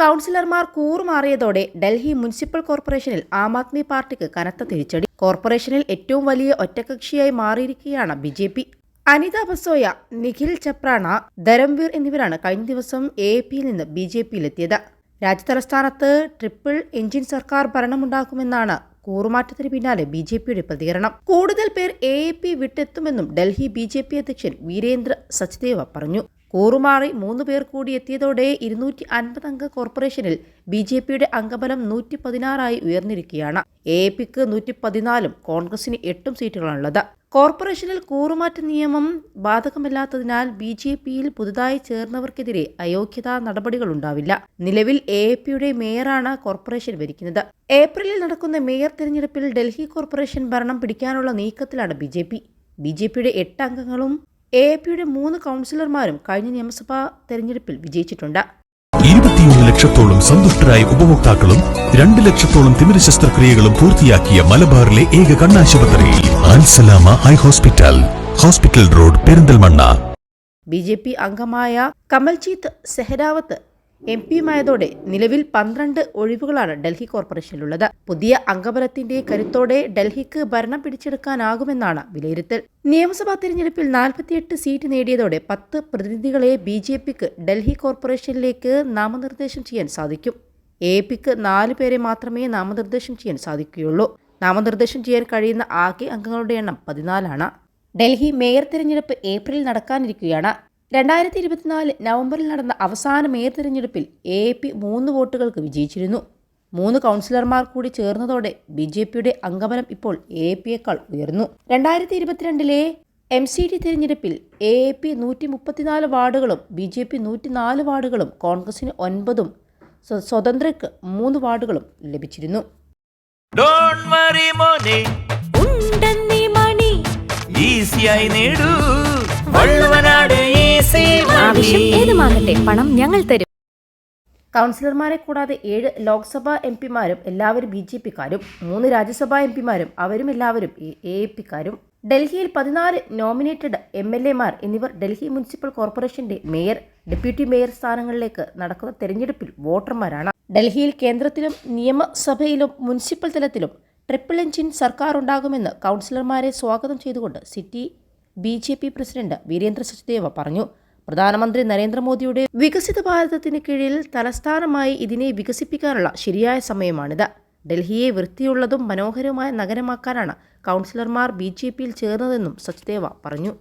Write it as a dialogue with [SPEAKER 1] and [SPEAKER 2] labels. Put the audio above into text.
[SPEAKER 1] കൗൺസിലർമാർ കൂറുമാറിയതോടെ ഡൽഹി മുനിസിപ്പൽ കോർപ്പറേഷനിൽ ആം ആദ്മി പാർട്ടിക്ക് കനത്ത തിരിച്ചടി. കോർപ്പറേഷനിൽ ഏറ്റവും വലിയ ഒറ്റകക്ഷിയായി മാറിയിരിക്കുകയാണ് B J P. Anitha Basoya Nikhil Chaprana Dharamvir എന്നിവരാണ് കഴിഞ്ഞ ദിവസം എ പിയിൽ നിന്ന് ബി ജെ പിയിലെത്തിയത് രാജ്യതലസ്ഥാനത്ത് ട്രിപ്പിൾ എഞ്ചിൻ സർക്കാർ ഭരണമുണ്ടാക്കുമെന്നാണ് കൂറുമാറ്റത്തിന് പിന്നാലെ ബി ജെ പിയുടെ പ്രതികരണം. കൂടുതൽ പേർ എ എ പി വിട്ടെത്തുമെന്നും ഡൽഹി ബി ജെ പി അധ്യക്ഷൻ വീരേന്ദ്ര സച്ദേവ പറഞ്ഞു. കൂറുമാറി മൂന്ന് പേർ കൂടി എത്തിയതോടെ ഇരുന്നൂറ്റി അൻപത് അംഗ കോർപ്പറേഷനിൽ ബി ജെ പിയുടെ അംഗബലം നൂറ്റി പതിനാറായി ഉയർന്നിരിക്കുകയാണ്. എ പിക്ക് നൂറ്റി പതിനാലും കോൺഗ്രസിന് എട്ടും സീറ്റുകളാണുള്ളത്. കോർപ്പറേഷനിൽ കൂറുമാറ്റ നിയമം ബാധകമല്ലാത്തതിനാൽ ബി ജെ പിയിൽ പുതുതായി ചേർന്നവർക്കെതിരെ അയോഗ്യതാ നടപടികൾ ഉണ്ടാവില്ല നിലവിൽ എ പിയുടെ മേയറാണ് കോർപ്പറേഷൻ ഭരിക്കുന്നത്. ഏപ്രിലിൽ നടക്കുന്ന മേയർ തെരഞ്ഞെടുപ്പിൽ ഡൽഹി കോർപ്പറേഷൻ ഭരണം പിടിക്കാനുള്ള നീക്കത്തിലാണ് B J P. B J പിയുടെ എട്ട് അംഗങ്ങളും എ പിയുടെ മൂന്ന് കൗൺസിലർമാരും കഴിഞ്ഞ നിയമസഭാ തെരഞ്ഞെടുപ്പിൽ വിജയിച്ചിട്ടുണ്ട്.
[SPEAKER 2] ഇരുപത്തിയൊന്ന് ലക്ഷത്തോളം സന്തുഷ്ടരായ ഉപഭോക്താക്കളും രണ്ട് ലക്ഷത്തോളം തിമിര ശസ്ത്രക്രിയകളും പൂർത്തിയാക്കിയ മലബാറിലെ ഏക കണ്ണാശുപത്രിയിൽ Ansalama eye hospital hospital road Perinthalmanna.
[SPEAKER 1] B J P അംഗമായ കമൽജീത്ത് സെഹ്രാവത്ത് എം പിയുമായതോടെ നിലവിൽ പന്ത്രണ്ട് ഒഴിവുകളാണ് ഡൽഹി കോർപ്പറേഷനിലുള്ളത്. പുതിയ അംഗബലത്തിന്റെ കരുത്തോടെ ഡൽഹിക്ക് ഭരണം പിടിച്ചെടുക്കാനാകുമെന്നാണ് വിലയിരുത്തൽ. നിയമസഭാ തെരഞ്ഞെടുപ്പിൽ നാൽപ്പത്തിയെട്ട് സീറ്റ് നേടിയതോടെ പത്ത് പ്രതിനിധികളെ ബി ജെ പിക്ക് ഡൽഹി കോർപ്പറേഷനിലേക്ക് നാമനിർദ്ദേശം ചെയ്യാൻ സാധിക്കും. എ പിക്ക് നാല് പേരെ മാത്രമേ നാമനിർദ്ദേശം ചെയ്യാൻ സാധിക്കുകയുള്ളൂ. നാമനിർദ്ദേശം ചെയ്യാൻ കഴിയുന്ന ആകെ അംഗങ്ങളുടെ എണ്ണം പതിനാലാണ്. ഡൽഹി മേയർ തിരഞ്ഞെടുപ്പ് ഏപ്രിലിൽ നടക്കാനിരിക്കുകയാണ്. രണ്ടായിരത്തി ഇരുപത്തിനാല് നവംബറിൽ നടന്ന അവസാന മേയർ തിരഞ്ഞെടുപ്പിൽ എ പി മൂന്ന് വോട്ടുകൾക്ക് വിജയിച്ചിരുന്നു. മൂന്ന് കൗൺസിലർമാർ കൂടി ചേർന്നതോടെ ബി ജെ പിയുടെ അംഗബലം ഇപ്പോൾ എ പിയേക്കാൾ ഉയർന്നു. രണ്ടായിരത്തി ഇരുപത്തിരണ്ടിലെ എം സി ഡി തിരഞ്ഞെടുപ്പിൽ എ പി നൂറ്റി മുപ്പത്തിനാല് വാർഡുകളും ബി ജെ പി നൂറ്റിനാല് വാർഡുകളും കോൺഗ്രസിന് ഒൻപതും സ്വതന്ത്രക്ക് മൂന്ന് വാർഡുകളും ലഭിച്ചിരുന്നു.
[SPEAKER 3] ഡോൺ വറി മോനെ.
[SPEAKER 4] ഉണ്ടെന്നി മണി.
[SPEAKER 3] ഈസിയായി നേടൂ.
[SPEAKER 4] ആവശ്യം ഏതുമാകട്ടെ പണം ഞങ്ങൾ തരും.
[SPEAKER 1] കൗൺസിലർമാരെ കൂടാതെ ഏഴ് ലോക്സഭാ എം പിമാരും എല്ലാവരും ബി ജെ പിക്കാരും മൂന്ന് രാജ്യസഭാ എം പിമാരും അവരും എല്ലാവരും എ പിക്കാരും. ഡൽഹിയിൽ പതിനാല് നോമിനേറ്റഡ് എം എൽ എമാർ എന്നിവർ ഡൽഹി മുനിസിപ്പൽ കോർപ്പറേഷന്റെ മേയർ ഡെപ്യൂട്ടി മേയർ സ്ഥാനങ്ങളിലേക്ക് നടക്കുന്ന തെരഞ്ഞെടുപ്പിൽ വോട്ടർമാരാണ്. ഡൽഹിയിൽ കേന്ദ്രത്തിലും നിയമസഭയിലും മുനിസിപ്പൽ തലത്തിലും ട്രിപ്പിൾ എഞ്ചിൻ സർക്കാർ ഉണ്ടാകുമെന്ന് കൗൺസിലർമാരെ സ്വാഗതം ചെയ്തുകൊണ്ട് city B J P president Virendra Sachdeva പറഞ്ഞു. പ്രധാനമന്ത്രി നരേന്ദ്രമോദിയുടെ വികസിത ഭാരതത്തിന് കീഴിൽ തലസ്ഥാനമായി ഇതിനെ വികസിപ്പിക്കാനുള്ള ശരിയായ സമയമാണിത്. ഡൽഹിയെ വൃത്തിയുള്ളതും മനോഹരവുമായ നഗരമാക്കാനാണ് കൗൺസിലർമാർ ബി ജെ പിയിൽ ചേർന്നതെന്നും സച്ദേവ പറഞ്ഞു.